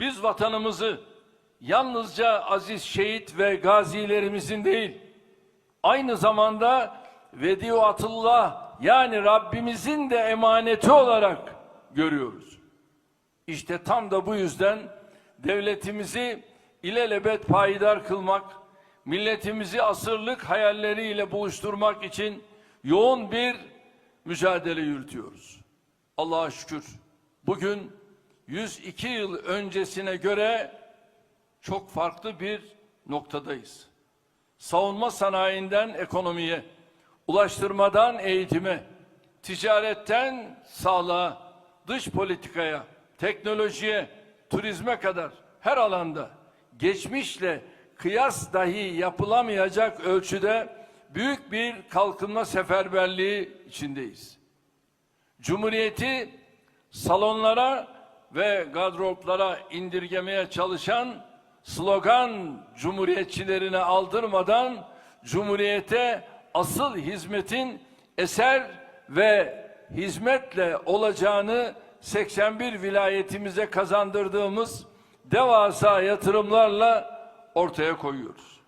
Biz vatanımızı yalnızca aziz şehit ve gazilerimizin değil, aynı zamanda vediatullah yani Rabbimizin de emaneti olarak görüyoruz. İşte tam da bu yüzden devletimizi ilelebet payidar kılmak, milletimizi asırlık hayalleriyle buluşturmak için yoğun bir mücadele yürütüyoruz. Allah'a şükür bugün 102 yıl öncesine göre çok farklı bir noktadayız. Savunma sanayinden ekonomiye, ulaştırmadan eğitime, ticaretten sağlığa, dış politikaya, teknolojiye, turizme kadar her alanda geçmişle kıyas dahi yapılamayacak ölçüde büyük bir kalkınma seferberliği içindeyiz. Cumhuriyeti salonlara ve gardıroplara indirgemeye çalışan slogan cumhuriyetçilerine aldırmadan cumhuriyete asıl hizmetin eser ve hizmetle olacağını 81 vilayetimize kazandırdığımız devasa yatırımlarla ortaya koyuyoruz.